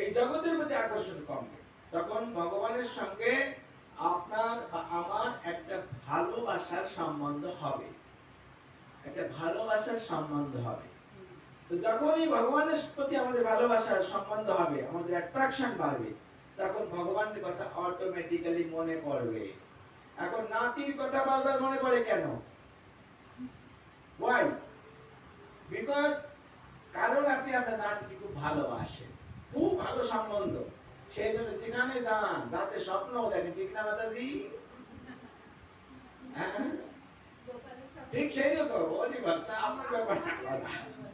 এই জগতের প্রতি আকর্ষণ কমবে তখন ভগবানের সঙ্গে আপনার বা আমার একটা ভালোবাসার সম্বন্ধ হবে। একটা ভালোবাসার সম্বন্ধ হবে। তো যখনই ভগবানের প্রতি আমাদের ভালোবাসার সম্বন্ধ হবে, আমাদের অ্যাট্রাকশন বাড়বে, তখন ভগবানের কথা অটোমেটিক্যালি মনে পড়বে। এখন নাতির কথা বারবার মনে পড়ে কেন? ওয়াই বিকজ কারণ আপনি আপনার নাতিকে খুব ভালোবাসেন। খুব ভালো সম্বন্ধ। সেই জন্য যেখানে যান রাতে স্বপ্ন দেখেন ঠিক না মাতাজি? হ্যাঁ? ঠিক সেই রকম আপনার।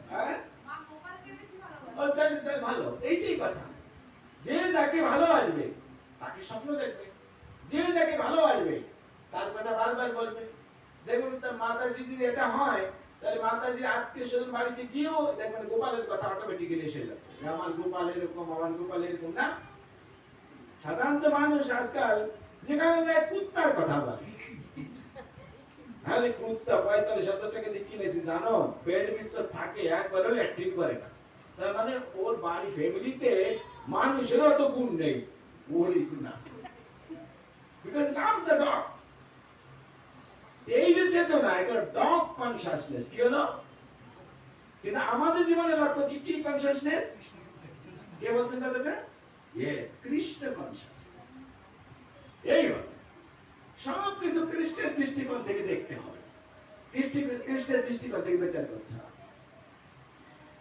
হ্যাঁ? ভালো। এইটাই কথা। যে যাকে ভালোবাসবে তাকে স্বপ্ন দেখবে। যে যাকে ভালোবাসবে তার কথা বারবার বলবে। তার মাতাজি যদি এটা হয় তাহলে মাতাজি আত্মীয় স্বজন বাড়িতে গিয়েও দেখবেন গোপালের কথা অটোমেটিক্যালি এসে যাচ্ছে আমার গোপাল এরকম আমার গোপাল এরকম, না? সাধারণত মানুষ আজকাল যেখানে যায় কুত্তার কথা বলে। মানে মানুষের অত গুণ নেই। এই যে চেতনা এটা ডক কনসাসনেস কি হলো? কিন্তু আমাদের জীবনের লক্ষ্য কি? কি কনসাসনেস কে বলছেন দাদাটা ইয়েস কৃষ্ণ কনসাস এই হলো। সব কিছু কৃষ্ণের দৃষ্টিকোণ থেকে দেখতে হবে। দৃষ্টি কৃষ্ণের দৃষ্টিকোণ থেকে বিচার করতে হবে।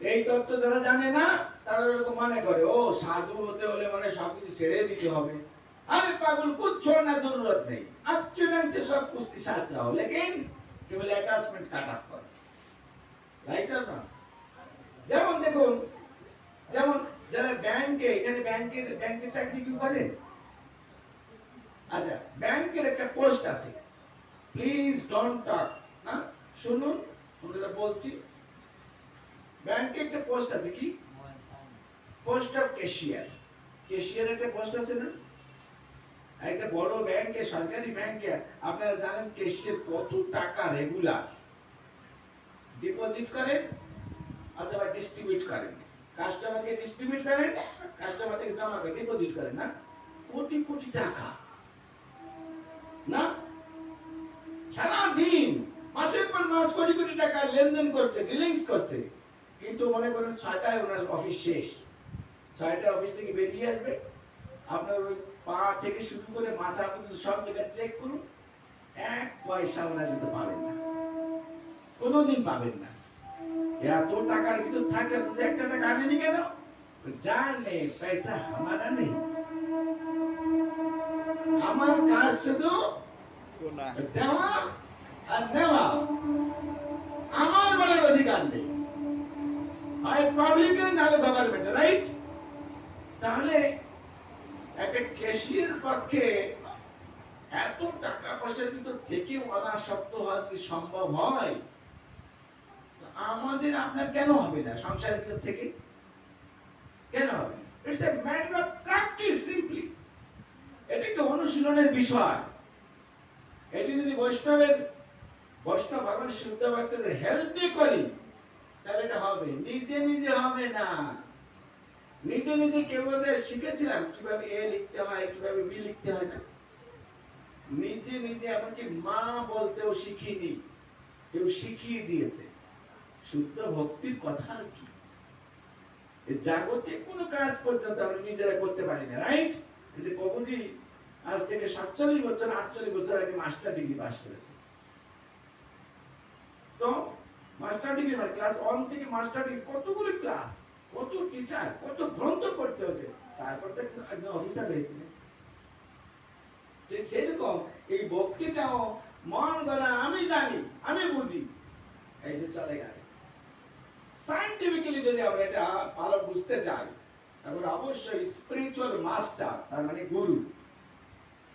এই তত্ত্ব যারা জানে না, তারা এরকম মনে করে, ও, সাধু হতে হলে মানে সব কিছু ছেড়ে দিতে হবে। আরে পাগল কুচ্ছ না, জরুরত নেই। আর ढंग से सब कुछ के साथ रहो लेकिन केवल अटैचमेंट काट अप करो রাইট আর না যেমন দেখুন যেমন যারা ব্যাংকে এখানে ব্যাংকের ব্যাংকে চাকরি কি করে আচ্ছা ব্যাংকের একটা পোস্ট আছে প্লিজ ডোন্ট টক না শুনুন আমরা বলছি ব্যাংকে একটা পোস্ট আছে কি পোস্ট অফ ক্যাশিয়ার ক্যাশিয়ার একটা পোস্ট আছে না একটা বড় ব্যাংকে, সরকারি ব্যাংকে, আপনারা জানেন ক্যাশিয়ার কত টাকা রেগুলার ডিপোজিট করেন অথবা ডিস্ট্রিবিউট করেন। কাস্টমারকে ডিস্ট্রিবিউট করেন কাস্টমার থেকে জমা করে ডিপোজিট করেন, না? কোটি কোটি টাকা। না? সারা দিন মাসের পর মাস কোটি কোটি টাকা লেনদেন করছে ডিলিংস করছে। কিন্তু মনে করেন ছয়টায় ওনার অফিস শেষ। ছয়টা অফিস থেকে বেরিয়ে আসবে। আপনার ওই পা থেকে শুরু করে মাথা পর্যন্ত সব জায়গায় চেক করুন এক পয়সা ওনার কিন্তু পাবেন না। কোনোদিন পাবেন না। এত টাকার ভিতর থাকে যে একটা টাকা আনেনি কেন? জানে পয়সা আমারা নেই আমার কাজ শুধু দেওয়া আর নেওয়া। আমার বলার অধিকার নেই। হয় পাবলিকের নাহলে গভর্নমেন্ট রাইট তাহলে একটা ক্যাশিয়ার পক্ষে এত টাকা থেকে হওয়া কি সম্ভব হয়? আমাদের আপনার কেন হবে না সংসারের ভিতর থেকে? কেন হবে it's a matter of practice simply এটা একটা অনুশীলনের বিষয়। এটি যদি বৈষ্ণবের, বৈষ্ণব ভগবান শুদ্ধ ভক্তদের হেল্প করি, তাহলে এটা হবে। নিজে নিজে হবে না। নিজে নিজে কেউ শিখেছিলাম কীভাবে এ লিখতে হয়, কীভাবে বি লিখতে হয় না। নিজে নিজে এমনকি মা বলতেও শিখিনি, কেউ শিখিয়ে দিয়েছে। শুদ্ধ ভক্তির কথা কি? জাগতিক কোনো কাজ পর্যন্ত আমরা নিজেরা করতে পারি না রাইট কিন্তু প্রভুজি আজ থেকে সাতচল্লিশ বছর, আটচল্লিশ বছর আগে মাস্টার ডিগ্রি পাস করেছে। তো মাস্টার ডিগ্রি মানে ক্লাস ওয়ান থেকে মাস্টার ডিগ্রি কতগুলো ক্লাস কত টিচার কত গ্রন্থ পড়তে হয়েছে। তারপর তো একজন অফিসার হয়েছিলেন সেরকম এই ভক্তিটাও মন গড়া, আমি জানি, আমি বুঝি। এই যে চলে গেল। সাইন্টিফিক্যালি যদি আমরা এটা ভালো বুঝতে চাই তারপরে অবশ্যই স্পিরিচুয়াল মাস্টার তার মানে গুরু।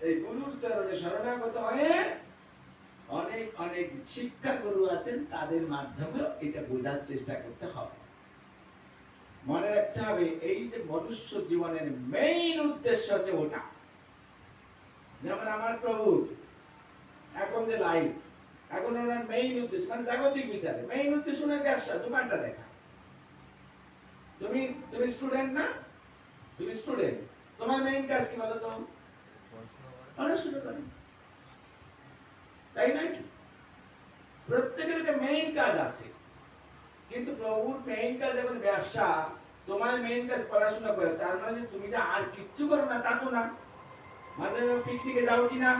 এই গুরুর চরণে শরণাগত হয়ে অনেক অনেক শিক্ষা গুরু আছেন, তাদের মাধ্যমে এটা বোঝার চেষ্টা করতে হবে। মনে রাখতে হবে, এই যে মনুষ্য জীবনের মেইন উদ্দেশ্য হচ্ছে ওটা। যেমন আমার প্রভু, এখন যে লাইফ এখন ওনার মেইন উদ্দেশ্য মানে জাগতিক বিচারে মেইন উদ্দেশ্য ওনার ব্যবসা, দোকানটা দেখা। তুমি তুমি স্টুডেন্ট না? তুমি স্টুডেন্ট তোমার মেইন কাজ কি বলো তো? তাই নাকি প্রত্যেকের একটা মেইন কাজ আছে। কিন্তু প্রভুর মেইন কাজ এখন ব্যবসা। তোমার মেইন কাজ পড়াশোনা করে। তার মানে তুমি যে আর কিচ্ছু করো না, তা তো না। মাঝে মাঝে পিকনিকে যাও কিনা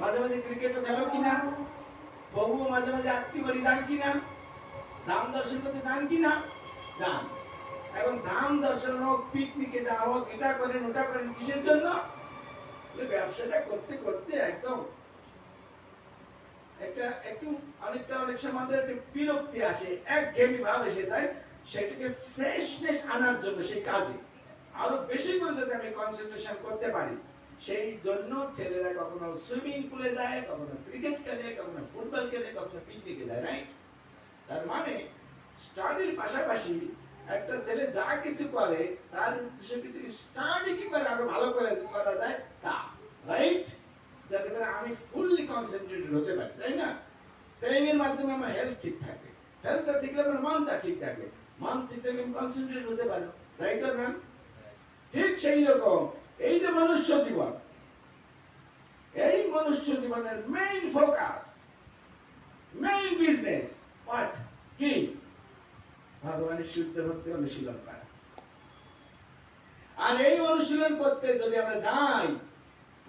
মাঝে মাঝে ক্রিকেটও খেলো কিনা প্রভু মাঝে মাঝে আত্মীয় বাড়ি যান কিনা ধাম দর্শন করতে যান কিনা যান। এবং ধাম দর্শন হোক পিকনিকে যাওয়া হোক, এটা করেন, ওটা করেন, কিসের জন্য? ব্যবসাটা করতে করতে একদম একটা, একটু অনেকটা, অনেক সময় আমাদের একটা বিরক্তি আসে, এক গেমি ভাব এসে যায়, সেটাকে ফ্রেশনেস আনার জন্য সেই কাজে। আরও বেশি করে যাতে আমি কনসেন্ট্রেশন করতে পারি, সেই জন্য ছেলেরা কখনো সুইমিং পুলে যায়, কখনো ক্রিকেট খেলে, কখনো ফুটবল খেলে, কখনো পিকনিকে যায় রাইট তার মানে স্টাডির পাশাপাশি একটা ছেলে যা কিছু করে, তার সে স্টাডি কি করে আরও ভালো করে করা যায়, তা রাইট যাতে করে আমি ফুললি কনসেন্ট্রেটেড হতে পারি, তাই না? ট্রেনিং এর মাধ্যমে আমার হেলথ ঠিক থাকবে। হেলথটা ঠিক থাকলে আমার মনটা ঠিক থাকবে। মন ঠিক থাকলে আমি কনসেন্ট্রেট হতে পারি রাইট অর ম্যাম ঠিক সেই রকম। এই যে মনুষ্য জীবন, এই মনুষ্য জীবনের main focus main business what কি? ভগবানের শুদ্ধ ভক্তি অনুশীলন করা। আর এই অনুশীলন করতে যদি আমরা যাই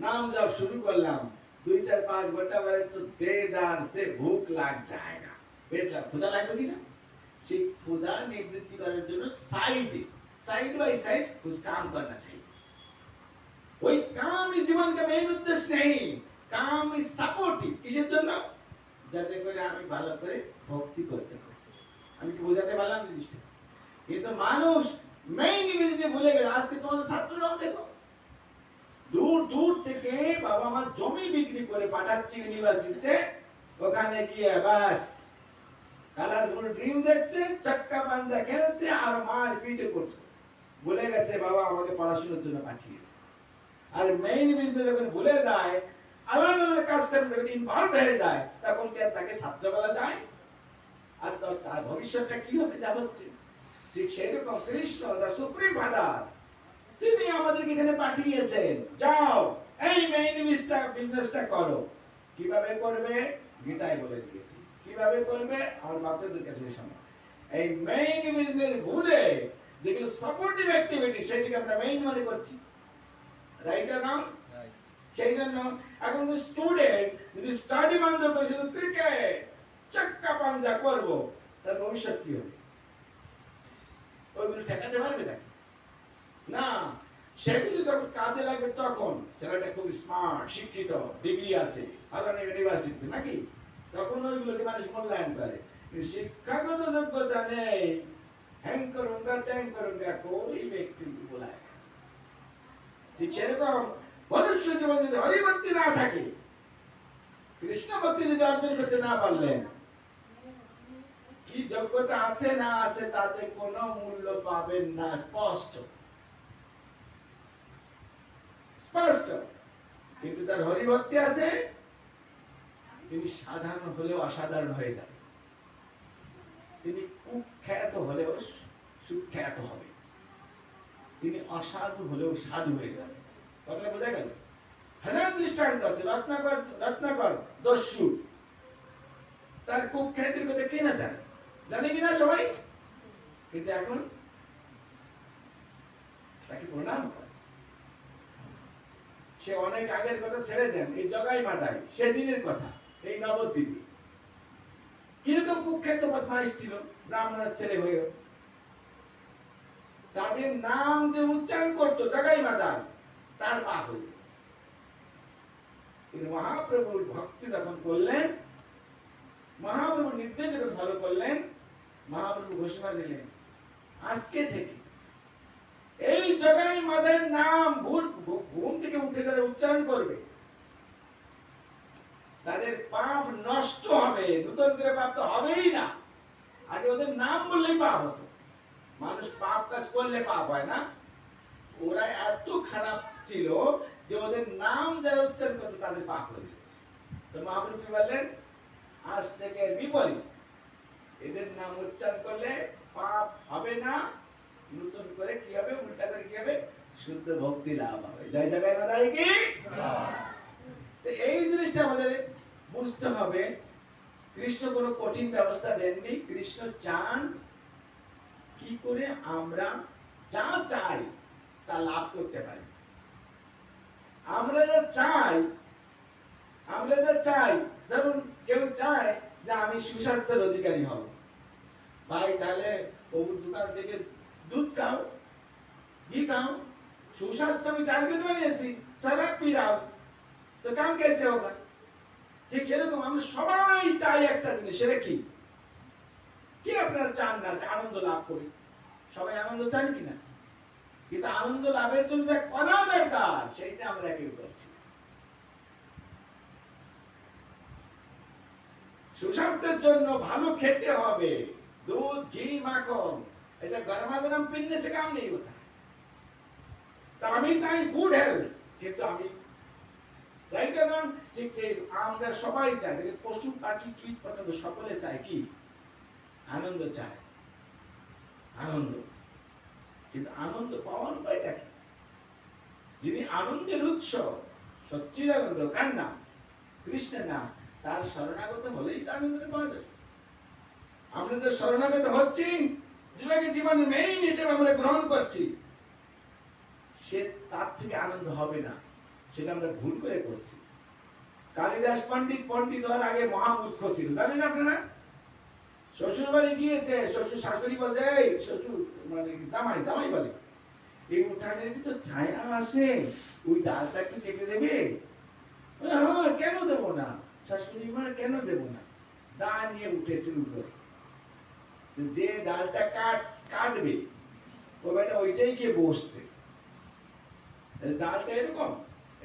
নাম জপ শুরু করলাম। দুই, চার, পাঁচ ঘণ্টা পরে তো দেদার সে ভুক লাগ যায় না। পেট লাগবে কি না? সেই ক্ষুধা নিবৃত্তি করার জন্য সাইড साइड बाय साइड कुछ काम करना चाहिए वही काम ही जीवन का मेन उद्देश्य नहीं काम কিসের জন্য? যাতে করে আমি ভালো করে ভক্তি করতে পারি। আমি কি বোঝাতে পারলাম জিনিসটা? কিন্তু মানুষ মেইন বিজনেস ভুলে গেল। আজকে তোমাদের ছাত্ররাও দেখো দূর দূর থেকে বাবা মা জমি বিক্রি করে পাঠাচ্ছে ইউনিভার্সিটিতে। ওখানে গিয়ে বাস কালারফুল ড্রিম দেখছে, চাক্কা পাঞ্জা খেলছে আর মার পিটে করছে বলে গেছে বাবা আমাকে পড়াশোনার জন্য পাঠিয়েছে। আর মেইন বিজনেস যখন ভুলে যায়, আলাদা আলাদা কাজ করে যখন ইনভলভ হয়ে যায়, তখন কি আর তাকে ছাত্র বলা যায়? আর তার ভবিষ্যৎটা কি হবে যা হচ্ছে। ঠিক সেরকম কৃষ্ণ দা সুপ্রিম ফাদার তিনি আমাদেরকে এখানে পাঠিয়েছেন। যাও এই মেইন বিজনেসটা করো। কীভাবে করবে? গীতায় বলে দিয়েছি। কীভাবে করবে? আমার বাচ্চাদের কাছে শোনো। এই মেইন বিজনেস ভুলে যেগুলো সাপোর্টিভ অ্যাক্টিভিটি সেটিকে আমরা মেইন মনে করছি। রাইট নাম? সেই জন্য এখন স্টুডেন্ট যদি স্টাডি বন্ধ করে শুধু ক্রিকেট চাক্কা পাঞ্জা করব তার ভবিষ্যৎ কি হবে? ওইগুলো ঠেকাতে পারবে নাকি? না সেগুলো যখন কাজে লাগবে তখন, ছেলেটা খুব স্মার্ট শিক্ষিত ডিগ্রি আছে ইউনিভার্সিটি নাকি? তখন ওইগুলোকে মানুষ মূল্যায়ন করে। শিক্ষাগত যোগ্যতা নেই। কি যোগ্যতা আছে না আছে তাতে কোনো মূল্য পাবেন না, স্পষ্ট। স্পষ্ট। কিন্তু তার হরিভক্তি আছে, তিনি সাধারণ হলেও অসাধারণ হয়ে যাবে তিনি কুখ্যাত হলেও সুখ্যাত হবে। তিনি অসাধু হলেও সাধু হয়ে যাবে কথাটা বোঝা গেল? হাজার দৃষ্টান্ত আছে, রত্নাকর রত্নাকর, দস্যু। তার কুখ্যাতির কথা কে না জানে? জানে কিনা সবাই? কিন্তু এখন তাকে প্রণাম করে। সে অনেক আগের কথা ছেড়ে দেন, এই জগাই মাটাই সেদিনের কথা, এই নবদ্বীপে। কীরকম কুখ্যাত বদমাইশ ছিল, ব্রাহ্মণের ছেলে হয়ে তাদের নাম যে উচ্চারণ করতো, জগাই মাতা তার পাপ হয়ে মহাপ্রভুর ভক্তি যখন করলেন, মহাপ্রভুর নির্দেশ যখন ফলো করলেন, মহাপ্রভু ঘোষণা দিলেন, আজকে থেকে এই জগাই মাদের নাম ভুল ঘুম থেকে উঠে যারা উচ্চারণ করবে। তাদের পাপ নষ্ট হবে নতুন করে পাপ তো হবেই না। আগে ওদের নাম বললেই পাপ হতো। মানুষ পাপ কাজ করলে পাপ হয় না। ওরা এত খারাপ ছিল যে ওদের নাম যারা উচ্চারণ করতো তাদের পাপ হয়ে তো মহাপ্রভু বললেন? আজ থেকে বিপরীত। এদের নাম উচ্চারণ করলে পাপ হবে না নতুন করে কি হবে, উল্টা করে কি হবে? শুদ্ধ ভক্তি লাভ হবে। জয় জগায় মাদাই কি? এই জিনিসটা আমাদের বুঝতে হবে। কৃষ্ণ কোনো কঠিন ব্যবস্থা দেননি। কৃষ্ণ চান কি করে আমরা যা চাই তা লাভ করতে পারি। আমরা যা চাই, আমরা যা চাই, ধরুন কেউ চায় যে আমি সুস্বাস্থ্যের অধিকারী হব। ভাই, তাহলে প্রভুর দোকান থেকে দুধ খাও ঘি খাও সুস্বাস্থ্য আমি টার্গেট বানিয়েছি সালাদ পিরাও তো কাম কেসে হোগা ঠিক সেরকম আমরা সবাই চাই একটা জিনিস সেটা কি কি আপনারা চান না যে আনন্দ লাভ করি সবাই আনন্দ চান কিনা কিন্তু আনন্দ লাভের জন্য যে করা দরকার সেইটা আমরা কেউ করছি না। সুস্বাস্থ্যের জন্য ভালো খেতে হবে दूध घी माखन ऐसा गर्मा गर्म पीने से काम नहीं होता তা আমি চাই গুড হেলথ কিন্তু আমি রাইট না ঠিক সেই আমরা সবাই চাই দেখে পশু পাখি কীট পতঙ্গ সকলে চায় কি আনন্দ চায় আনন্দ কিন্তু আনন্দ পাওয়ার উপায়টা কি যিনি আনন্দের উৎস সচ্চিদানন্দ কার নাম কৃষ্ণের নাম তার শরণাগত হলেই তো আনন্দটা পাওয়া যাবে আমরা যে শরণাগত হচ্ছি যেটাকে জীবনের মেইন হিসেবে আমরা গ্রহণ করছি সে তার থেকে আনন্দ হবে না সেটা আমরা ভুল করে করছি। কালিদাস পণ্ডিত পণ্ডিত হওয়ার আগে মহামূর্খ ছিল। জানেন আপনারা? শ্বশুর বাড়ি গিয়েছে শ্বশুর শাশুড়ি বলে "এই, শ্বশুর মানে জামাই জামাই বলে। এই উঠানের ভিতর ছায়া আসে ওই ডালটা একটু কেটে দেবে? বলে, হ্যাঁ কেন দেবো না? শাশুড়ি মা কেন দেবো না? দা নিয়ে উঠেছিল উপরে। যে ডালটা কাট, কাটবে, ও বেটা ওইটাই গিয়ে বসছে। ডালটা এরকম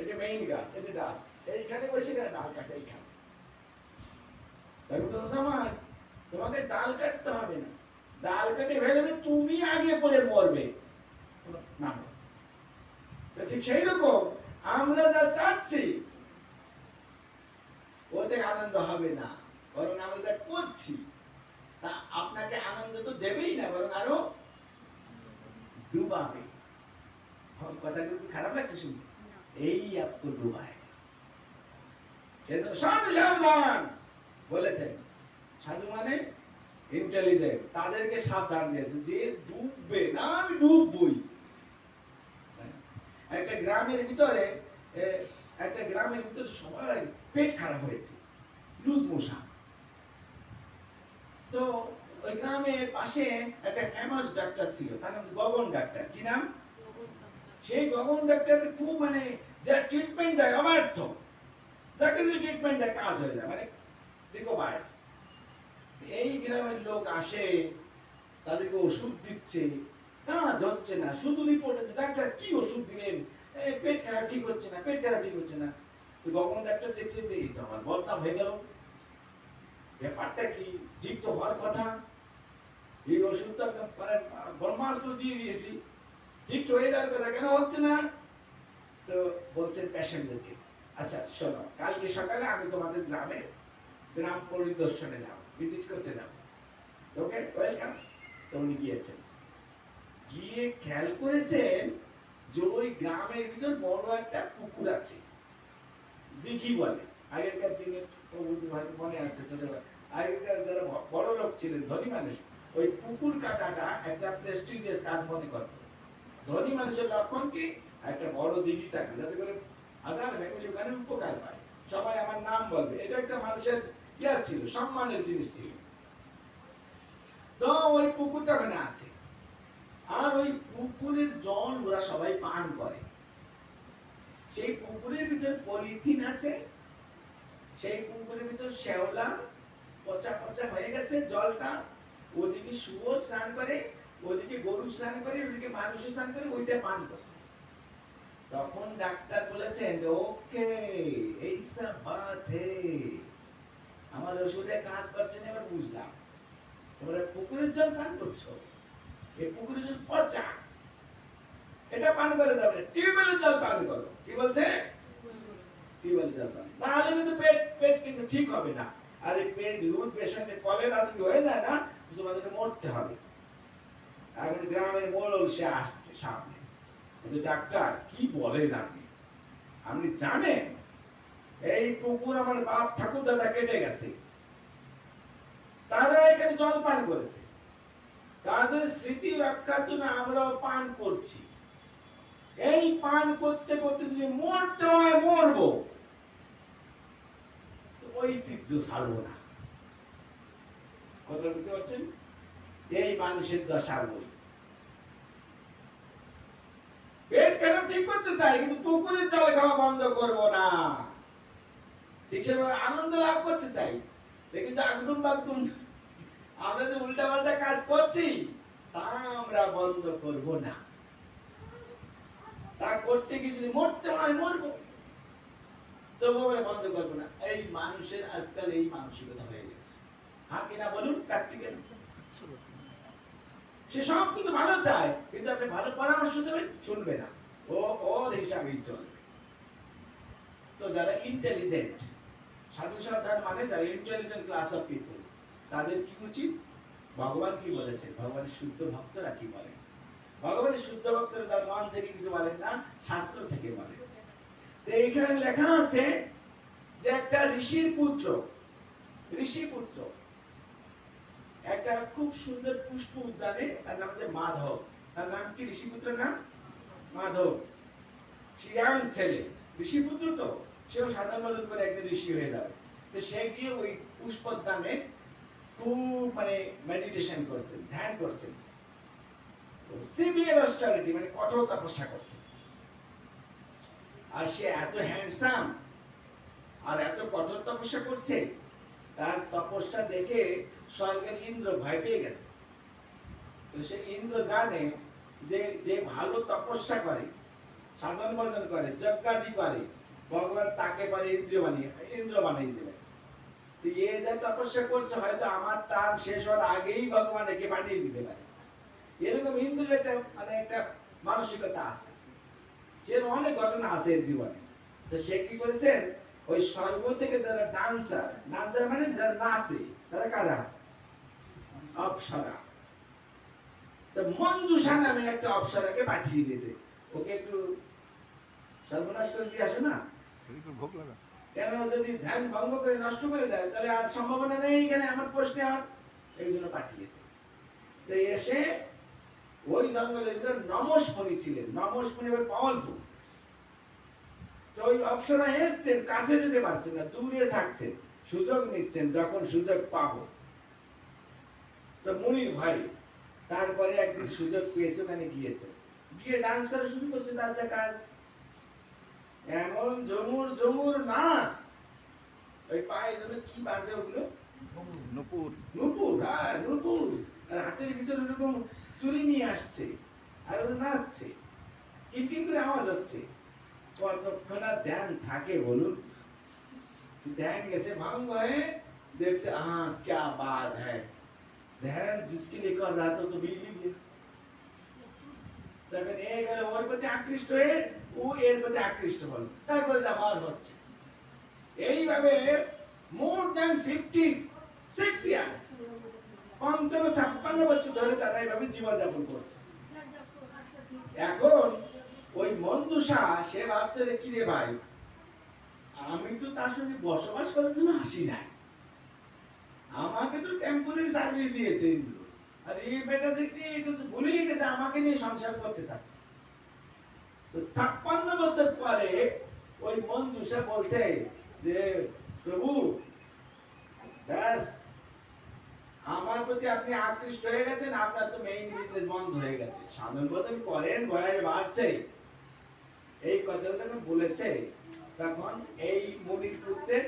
এটা মেইন গাছ এটা ডাল, এইখানে বসে গেলে ডাল কাছে এইখানে। তোমাকে ডাল কাটতে হবে না। ডাল কেটে ফেলবে তুমি আগে পরে মরবে। ঠিক সেই রকম আমরা যা চাচ্ছি, ওতে আনন্দ হবে না। বরং আমরা যা করছি তা আপনাকে আনন্দ তো দেবেই না বরং আরও ডুবাবে। কথাগুলো কি খারাপ লাগছে শুনতে এই আপকো ডুবায়। সেজন্য সাধু সাবধান বলেছেন। সাধু মানে ইন্টেলিজেন্ট তাদেরকে সাবধান দিয়েছে যে ডুববে না আমি ডুববই। একটা গ্রামের ভিতরে একটা গ্রামের ভিতরে সবার পেট খারাপ হয়েছে। লুজ মশা তো ওই গ্রামের পাশে একটা ফেমাস ডাক্তার ছিল, তার নাম গগন ডাক্তার কি নাম? সেই গগন ডাক্তার খুব মানে যা ট্রিটমেন্ট দেয় অবার্থ যে ট্রিটমেন্ট দেয়, কাজ হয়ে যায়। মানে দেখো ভাই, এই গ্রামের লোক আসে, তাদেরকে ওষুধ দিচ্ছে। কাজ হচ্ছে না, শুধু রিপোর্ট আছে। ডাক্তার কি ওষুধ দিলেন পেট খারাপ ঠিক হচ্ছে না, পেট খারাপ ঠিক হচ্ছে না। গগন ডাক্তার দেখছে এই তো আমার বদনাম হয়ে গেল। ব্যাপারটা কি? ঠিক তো হওয়ার কথা? এই ওষুধটা দিয়ে দিয়েছি। ঠিক হয়ে যাওয়ার কথা কেন হচ্ছে না? তো বলছেন প্যাশেন্টদেরকে আচ্ছা শোনো, কালকে সকালে আমি তোমাদের গ্রামে, গ্রাম পরিদর্শনে যাব, ভিজিট করতে যাব। Okay, welcome. তো উনি গিয়েছেন। গিয়ে খেয়াল করেছেন যে ওই গ্রামের ভিতর বড় একটা পুকুর আছে। দিঘি বলে। আগেকার দিনে মনে আছে, ছোটবেলা। আগেকার যারা বড় লোক ছিলেন, ধনী মানুষ, ওই পুকুর কাটাটা একটা প্রেস্টিজিয়াস কাজ মনে করত। ধনী মানুষের লক্ষণ কি? একটা বড় দিঘি থাকে, যাতে করে হাজার ফ্যামিলি ওখানে উপকার পায়। সবাই আমার নাম বলবে। এটা একটা মানুষের ইয়া ছিল, সম্মানের জিনিস ছিল। তো ওই পুকুরটা ওখানে আছে। আর ওই পুকুরের জল ওরা সবাই পান করে। সেই পুকুরের ভিতর পলিথিন আছে সেই পুকুরের ভিতর শ্যাওলা পচা পচা হয়ে গেছে জলটা। ওদিকে শুয়ো স্নান করে, ওদিকে গরু স্নান করে, ওদিকে মানুষ স্নান করে, ওইটা পান করে। তখন ডাক্তার বলেছেন, ওকে, এই সব আমার ওষুধে কাজ করছে না, এবার বুঝলাম। তোমরা পুকুরের জল পান করছ। এই পুকুরের জল পচা। এটা পান করে যাবে টিউবওয়েলের জল পান করো। কি বলছে? তাহলে কিন্তু পেট পেট কিন্তু ঠিক হবে না। আর এই পেট হয়ে যায় না, তোমাদেরকে মরতে হবে। এখন গ্রামের সে আসছে সামনে। ডাক্তার, কি বলেন আপনি? আপনি জানেন? এই পুকুর আমার বাপ ঠাকুর দাদা কেটে গেছে। তারা এখানে জল পান করেছে। তাদের স্মৃতি রক্ষার জন্য আমরাও পান করছি। এই পান করতে করতে যদি মরতে হয়, মরবো। ছাড়বো না। কথা বুঝতে পারছেন? এই মানুষের দশা পেট কেন ঠিক করতে চাই কিন্তু পুকুরের জল খাওয়া বন্ধ করব না। ঠিক সেভাবে আনন্দ লাভ করতে চাই। দেখি যে আগডুম বাগডুম আমরা যে উল্টা পাল্টা কাজ করছি, তা আমরা বন্ধ করব না। তা করতে গিয়ে যদি মরতে হয়, মরবো। বন্ধ করব না। এই মানুষের আজকাল এই মানসিকতা হয়ে গেছে। হ্যাঁ কিনা বলুন? সে সব ভালো চায়, কিন্তু আপনি ভালো পরামর্শ দেবেন, শুনবে না। ও ওর হিসাবেই চলবে তো যারা ইন্টেলিজেন্ট সাধু সাধন মানে যারা ইন্টেলিজেন্ট ক্লাস অফ পিপল তাদের কি উচিত? ভগবান কি বলেছে ভগবানের শুদ্ধ ভক্তরা কি বলেন? ভগবানের শুদ্ধ ভক্তরা তার মন থেকে কিছু বলেন না, শাস্ত্র থেকে বলেন। এইখানে লেখা আছে যে একটা ঋষির পুত্র, ঋষি পুত্র, একটা খুব সুন্দর পুষ্প উদ্যানে তার নাম হচ্ছে মাধব। তার নাম কি? ঋষিপুত্রের নাম? মাধব। ছেলে। ঋষিপুত্র তো, সেও সাধারণ করে একদিন ঋষি হয়ে যাবে। তো সে গিয়ে ওই পুষ্পোদ্যানে খুব মানে মেডিটেশন করছেন ধ্যান করছেন সিভিয়ার অস্টারিটি মানে কঠোর তপস্যা করছেন আর সে এত হ্যান্ডসাম আর এত কঠোর তপস্যা করছে, তার তপস্যা দেখে স্বর্গের ইন্দ্র ভয় পেয়ে গেছে। তো সে ইন্দ্র জানে যে যে ভালো তপস্যা করে, সাধন ভজন করে, যজ্ঞাদি করে, ভগবান তাকে পারে ইন্দ্র বানিয়ে ইন্দ্র বানিয়ে দেবে। তো এ যা তপস্যা করছে, হয়তো আমার তার শেষ হওয়ার আগেই ভগবান একে বানিয়ে দিতে পারে। এরকম ইন্দ্রের একটা মানে একটা মানসিকতা আছে। এর অনেক ঘটনা আছে এর জীবনে। তো সে কি করেছেন? ওই স্বর্গ থেকে যারা ডান্সার ডান্সার মানে যারা নাচে, তারা কারা? অপসরা। তো মঞ্জুষা নামে একটা অপসরাকে পাঠিয়ে দিয়েছে। ওকে একটু সর্বনাশ করে দিয়ে আসো না? কেন যদি ধ্যান ভঙ্গ করে নষ্ট করে দেয়, তাহলে আর সম্ভাবনা নেই এখানে, আমার প্রশ্নে আর। এই জন্য পাঠিয়েছে। তো এসে ওই জঙ্গলের ভিতরে নমস মুনি ছিলেন। নমস মুনি এবার পাওয়ারফুল তো ওই এসছেন কাছে যেতে পারছেন না দূরে থাকছেন। সুযোগ নিচ্ছেন যখন সুযোগ পাবো। তো মুনির ভাই তারপরে একদিন সুযোগ পেয়েছে ওখানে গিয়েছে। গিয়ে ডান্স করা শুরু করছে তার যা কাজ। এমন জমুর জমুর নাচ। ওই পায়ে যেন কি বাজে ওগুলো? নপুর। নুপুর হ্যাঁ নুপুর। আর হাতের ভিতরে এরকম চুরি নিয়ে আসছে আর ওরা নাচছে কিনকিন করে আওয়াজ হচ্ছে কতক্ষণ আর ধ্যান থাকে বলুন ধ্যান গেছে ভঙ্গ হয়ে দেখছে हाँ क्या बात है ध्यान जिसके लिए कर रहा था तो बिजली भी তখন এ গেল ওর প্রতি আকৃষ্ট হয়ে ও এর প্রতি আকৃষ্ট হল তারপরে যা হওয়ার হচ্ছে এইভাবে more than fifty six years পঞ্চান্ন, ছাপ্পান্ন বছর ধরে তারা এইভাবে জীবনযাপন করছে। এখন ওই মন্দুষা, সে ভাবছে যে, কিরে ভাই, আমি তো তার সঙ্গে বসবাস করার জন্য আসি নাই। আমাকে তো টেম্পোরারি সার্ভিস দিয়েছে আর এই বেটা দেখছি একটু তো ভুলেই গেছে, আমাকে নিয়ে সংসার করতে চাচ্ছে। তো ছাপ্পান্ন বছর পরে ওই মঞ্জুষা বলছে যে, প্রভু, ব্যাস আমার প্রতি আপনি আকৃষ্ট হয়ে গেছেন, আপনার তো মেইন বিজনেস বন্ধ হয়ে গেছে। সাধন বদন করেন বয়স বাড়ছে। এই কথাটা যখন বলেছে। তখন এই মণিপুত্রের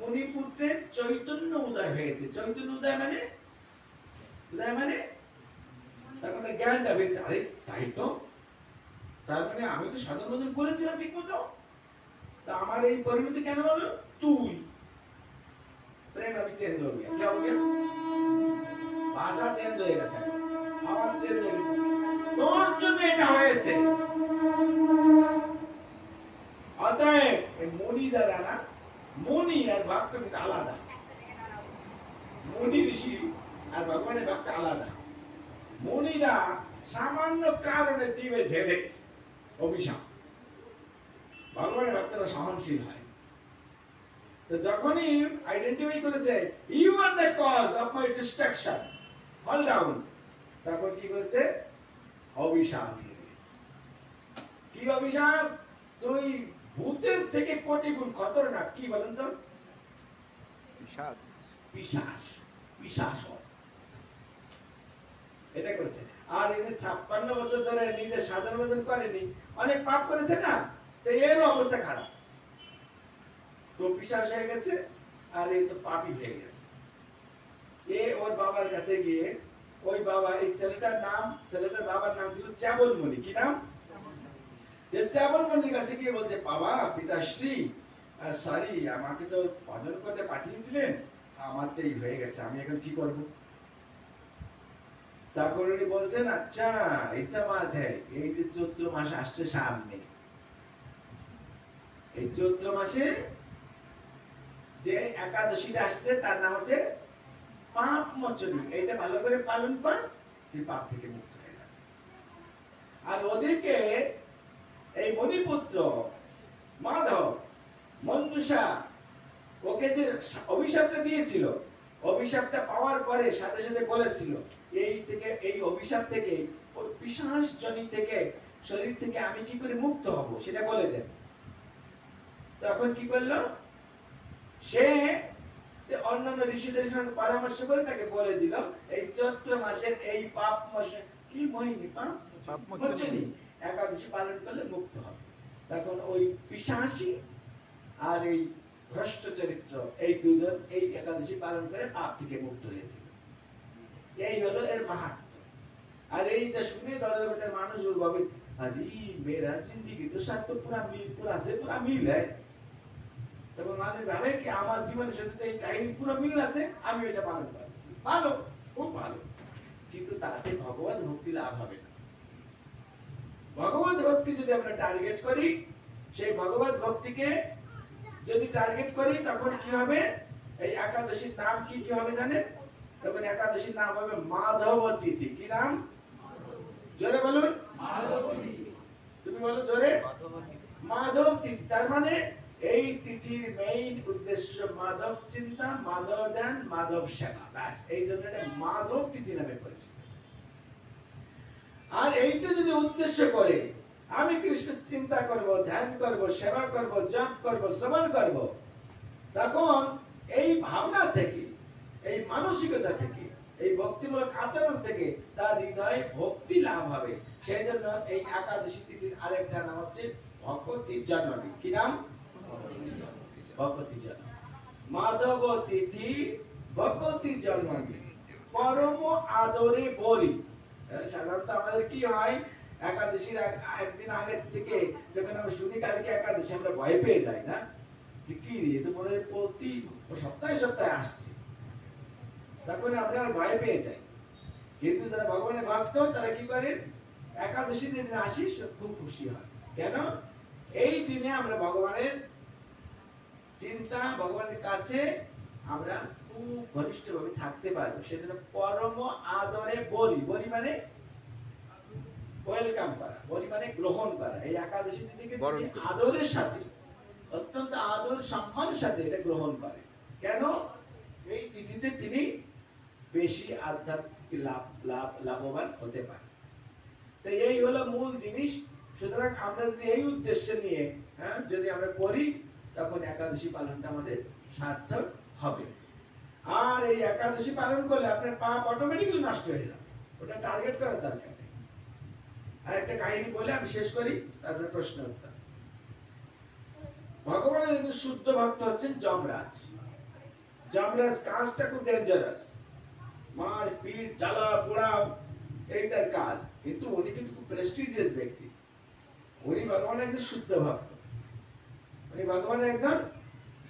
মণিপুত্রের চৈতন্য উদয় হয়েছে। চৈতন্য উদয় মানে? উদয় মানে? তখন তার জ্ঞানটা হয়েছে আরে, তাই তো। তার মানে আমি তো সাধন বদন করেছিলাম ঠিক মতো। তা আমার এই পরিণতি কেন হলো? তুই। प्रेम अभी चेंज हो गया क्या हो गया ভাষা চেঞ্জ হয়ে গেছে আবার চেঞ্জ হয়ে গেছে তোর জন্য এটা হয়েছে অতএব এই মনি যারা না মনি আর ভক্ত কিন্তু আলাদা মনি ঋষি আর ভগবানের ভক্ত আলাদা মনিরা সামান্য সামান্য কারণে দিবে ঝেড়ে অভিশাপ ভগবানের ভক্তরা সহনশীল হয় তো যখনই আইডেন্টিফাই করেছে you are the cause of my destruction all down তারপর কি করেছে অভিশাপ কি অভিশাপ? তুই ভূতের থেকে কোটি গুণ খতরনাক। কি বলেন তো? পিশাচ। পিশাস হয়। এটা করেছে। আর এই যে ছাপ্পান্ন বছর ধরে নিজের সাধন ভজন করেনি অনেক পাপ করেছে না? তো এর অবস্থা খারাপ। হয়ে গেছে, আর এই তো পাপি হয়ে গেছে। এ ওর বাবার কাছে গিয়ে, ওই বাবা, এই ছেলেটার নাম, ছেলেটার বাবার নাম ছিল চাবলমণি কি নাম? চাবলমণির কাছে গিয়ে বলছে, বাবা পিতাশ্রী সরি আমাকে তো ভজন করতে পাঠিয়েছিলেন আমার তো এই হয়ে গেছে, আমি এখন কি করব? তারপর উনি বলছেন আচ্ছা ইসা মাথায় এই যে চৈত্র মাস আসছে সামনে। এই চৈত্র মাসে যে একাদশীটা আসছে, তার নাম হচ্ছে পাপ মোচনী এইটা ভালো করে পালন কর, তুই পাপ থেকে মুক্ত হয়ে যাবে আর ওদেরকে, এই মণিপুত্র, মাধব, মঞ্জুষা, ওকে যে অভিশাপটা দিয়েছিল, অভিশাপটা পাওয়ার পরে সাথে সাথে বলেছিল, এই থেকে, এই অভিশাপ থেকে, ওই পিশাচ জনি থেকে, শরীর থেকে আমি কি করে মুক্ত হব? সেটা বলে দেন। তখন কি করল? সে অন্যান্য ঋষিদের সঙ্গে পরামর্শ করে তাকে বলে দিল এই চৈত্র মাসের এই পাপ মাসে কি মহিনী? পাপ মোচনী। একাদশী পালন করলে মুক্ত হবে। তখন ওই আর এই ভ্রষ্ট চরিত্র এই দুজন এই একাদশী পালন করে পাপ থেকে মুক্ত হয়েছিল এই হলো এর মাহাত্ম। আর এইটা শুনে জগতের মানুষ ভাবে আরে মেরা জিন্দিগি তো সাথে পুরা মিল পুরা সে পুরা মিল है তখন মানুষ ভাবে কি আমার জীবনের সাথে এই কাহিনী পুরো মিল আছে আমি এটা পালন করি। ভালো খুব ভালো। কিন্তু তাতে ভগবান ভক্তি লাভ হবে না। ভক্তি যদি আমরা টার্গেট করি সেই ভক্তিকে যদি টার্গেট করি তখন কি হবে? এই একাদশীর নাম কি কি হবে জানেন? তখন একাদশীর নাম হবে মাধব তিথি কি নাম? জোরে বলুন। তুমি বলো জোরে। মাধব তিথি তার মানে এই তিথির মেইন উদ্দেশ্য মাধব চিন্তা, মাধব ধ্যান, মাধব সেবা। ব্যাস, এই জন্য মাধব তিথি নামে পরিচিত। আর এইটা যদি উদ্দেশ্য করে, আমি কৃষ্ণ চিন্তা করব, ধ্যান করব, সেবা করব, জপ করব, শ্রবণ করব, তখন এই ভাবনা থেকে, এই মানসিকতা থেকে, এই ভক্তিমূলক আচরণ থেকে তার হৃদয়ে ভক্তি লাভ হবে। সেই জন্য এই একাদশী তিথির আরেকটা নাম হচ্ছে ভগবতী জন্মদিন। কি নাম? ভগবতী জন্ম মাধব তিথি ভগবতী জন্মদিন পরম আদরে বলি। সাধারণত আমাদের কি হয়? একাদশীর একদিন আগের থেকে যখন আমরা শুনি কালকে একাদশী আমরা ভয় পেয়ে যাই না? কি রে, এ তো মনে প্রতি সপ্তাহে সপ্তাহে আসছে। তখন আমরা ভয় পেয়ে যাই। কিন্তু যারা ভগবানের ভক্ত তারা কি করে? একাদশী দিন আসিস খুব খুশি হয়। কেন? এই দিনে আমরা ভগবানের চিন্তা ভগবানের কাছে আমরা খুব ঘনিষ্ঠভাবে থাকতে পারব। সেজন্য পরম আদরে বলি। বলি মানে ওয়েলকাম করা। বলি মানে গ্রহণ করা। এই একাদশী। আদরের সাথে। অত্যন্ত আদর সম্মানের সাথে এটা গ্রহণ করে। কেন? এই তিথিতে তিনি বেশি আধ্যাত্মিক লাভ লাভ লাভবান হতে পারে তো এই হলো মূল জিনিস। সুতরাং আমরা যদি এই উদ্দেশ্য নিয়ে হ্যাঁ যদি আমরা করি তখন একাদশী পালনটা আমাদের সার্থক হবে। আর এই একাদশী পালন করলে আপনার পাপ অটোমেটিক্যালি নষ্ট হয়ে যাবে। ওটা টার্গেট করার দরকার আর একটা কাহিনী বলে আমি শেষ করি, তারপরে প্রশ্ন উত্তর। ভগবানের একজন শুদ্ধ ভক্ত হচ্ছেন যমরাজ। যমরাজ কাজটা খুব ডেঞ্জারাস মার পিট জ্বালা পোড়াও এই তার কাজ। কিন্তু উনি কিন্তু খুব প্রেস্টিজিয়াস ব্যক্তি। উনি ভগবানের একজন শুদ্ধ ভক্ত। উনি ভগবানের একজন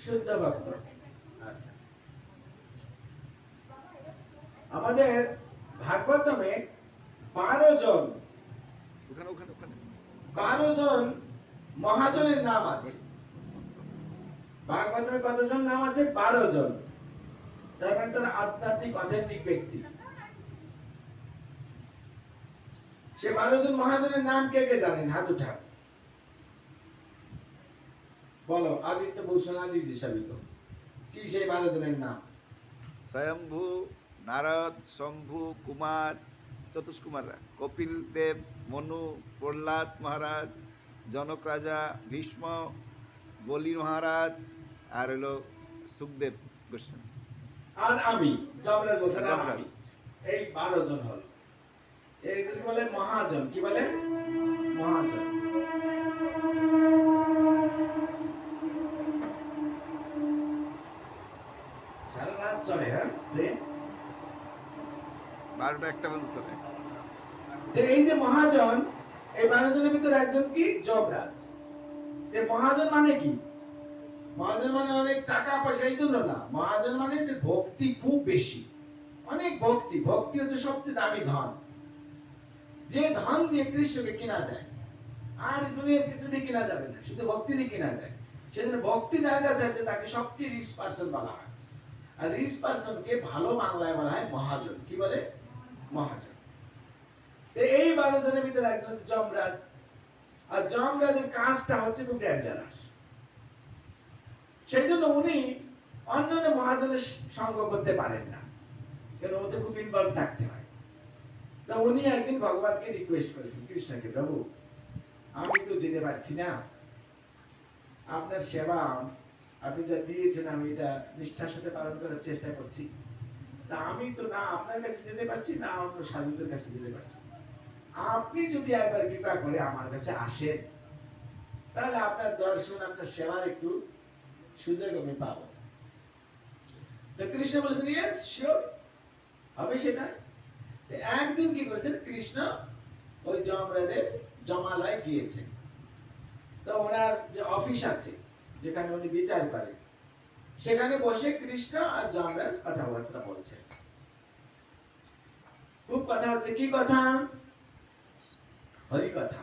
শুদ্ধ ভক্ত। আমাদের ভাগবতমে বারো জন বারো জন মহাজনের নাম আছে। ভাগবতের কতজন নাম আছে? বারো জন। তার মানে তারা আধ্যাত্মিক অথেন্টিক ব্যক্তি। সে বারো জন মহাজনের নাম কে কে জানেন? হাত উঠান। বলো আদিত্য ভূষণ আদি হিসাবিত কি সেই বারো জনের নাম? স্বয়ম্ভু নারদ শম্ভু কুমার চতুষ্কুমার কপিল দেব মনু প্রহ্লাদ মহারাজ জনক রাজা ভীষ্ম বলি মহারাজ আর হলো সুখদেব গোস্বামী। আর আমি যমরাজ যমরাজ। এই বারো জন হল। এগুলি বলে? মহাজন। কি বলে? মহাজন সারা রাত চলে হ্যাঁ? ট্রেন বারোটা একটা পর্যন্ত চলে। এই যে মহাজন এই ভিতরে একজন কি? যে মহাজন মানে কি? মহাজন মানে অনেক টাকা পয়সা এই জন্য না। মহাজন মানে ভক্তি খুব বেশি। অনেক ভক্তি। ভক্তি হচ্ছে সবচেয়ে দামি ধন। যে ধন দিয়ে কৃষ্ণকে কেনা যায়। আর দুনিয়ার কিছু দিয়ে কেনা যাবে না। শুধু ভক্তি দিয়ে কেনা যায়। সেজন্য ভক্তি যার কাছে আছে তাকে সবচেয়ে রিচ পার্সন বলা হয়। আর রিচ ভালো বাংলায় বলা হয় মহাজন। কি বলে? মহাজন। এই বারো জনের ভিতরে একজন হচ্ছে যমরাজ। আর যমরাজের কাজটা হচ্ছে খুব ডেঞ্জারাস সেই জন্য উনি অন্যান্য মহাজনের সঙ্গ করতে পারেন না। কেন? ওতে খুব ইনভলভ থাকতে হয়। তা উনি একদিন ভগবানকে রিকোয়েস্ট করেছেন, কৃষ্ণকে প্রভু, আমি তো যেতে পারছি না। আপনার সেবা আপনি যা দিয়েছেন, আমি এটা নিষ্ঠার সাথে পালন করার চেষ্টা করছি। তা আমি তো না আপনার কাছে যেতে পারছি, না অন্য সাধুদের কাছে যেতে পারছি। আপনি যদি একবার কৃপা করে আমার কাছে আসেন, তাহলে আপনার দর্শন, আপনার সেবার একটু সুযোগ আমি পাবো। কৃষ্ণ বলেছেন ইয়েস শিওর হবে সেটা। একদিন কি করেছেন, কৃষ্ণ ওই যমরাজের জমালয় গিয়েছেন। তো ওনার যে অফিস আছে যেখানে উনি বিচার করেন সেখানে বসে কৃষ্ণ আর যমরাজ কথাবার্তা বলছে খুব কথা হচ্ছে, কি কথা? হরি কথা।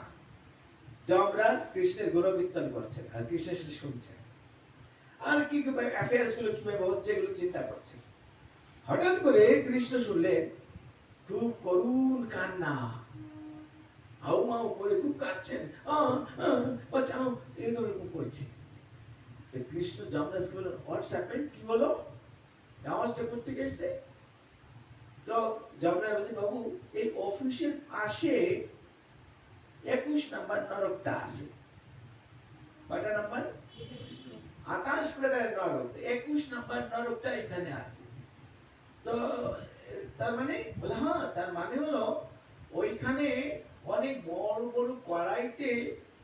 যমরাজ কৃষ্ণের গৌরবীর্তন করছেন আর কৃষ্ণ সেটা শুনছেন। আর কি অ্যাফেয়ার্সগুলো কীভাবে হচ্ছে এগুলো চিন্তা করছে হঠাৎ করে কৃষ্ণ শুনলেন, খুব করুণ কান্না। হাউ মাউ করে খুব কাঁদছেন। করছে কৃষ্ণ হোয়াটস হ্যাপেন্ড কি হলো? আওয়াজটা করতে গেছে তো বাবু, এই অফিসের পাশে একুশ নাম্বার নরকটা আছে। কয়টা নাম্বার? আকাশ প্রকারের নরক। একুশ নাম্বার নরকটা এখানে আছে। তো, তার মানে বলে হ্যাঁ তার মানে হলো, ওইখানে অনেক বড় বড় কড়াইতে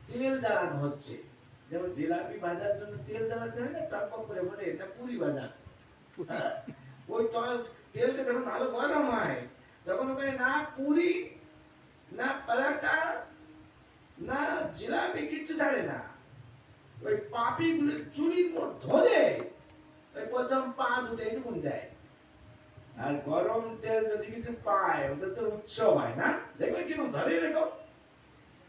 তেল জ্বালানো হচ্ছে। যেমন জিলাপি ভাজার জন্য তেল জ্বালাতে হয় না টকবক করে বলে এটা পুরি ভাজা হ্যাঁ? ওই তেলটা যখন ভালো গরম হয় তখন ওখানে না পুরি, না পরাটা না জিলাপি কিচ্ছু ছাড়ে না। ওই পাপি গুলো চুরির মোট ধরে ওই প্রথম পা দুটো এটুকুন দেয়। আর গরম তেল যদি কিছু পায়, ওদের তো উৎসব হয় না। দেখবে কীরকম ধরে এরকম?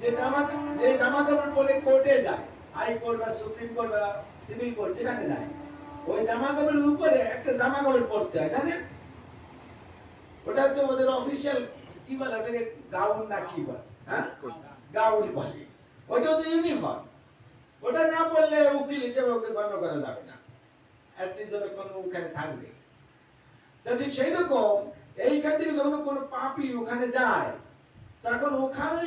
যে জামা যে জামা কাপড় পরে কোর্টে যায় হাই কোর্ট বা সুপ্রিম কোর্ট বা সিভিল কোর্ট যেখানে যায় ওই জামা কাপড়ের উপরে একটা জামা কাপড় পরতে হয় জানেন? ওটা হচ্ছে ওদের অফিসিয়াল কি বলে ওটাকে গাউন না কি বলে হ্যাঁ? গাউন বলে। ওটা হচ্ছে ইউনিফর্ম ওটা না পড়লে উকিল হিসেবে ওকে গণ্য করা যাবে না। অ্যাটলিস্ট কোনো ওখানে থাকবে। তো ঠিক সেই রকম এই ক্ষেত্রে যখন কোনো পাপি ওখানে যায় তখন ওখানে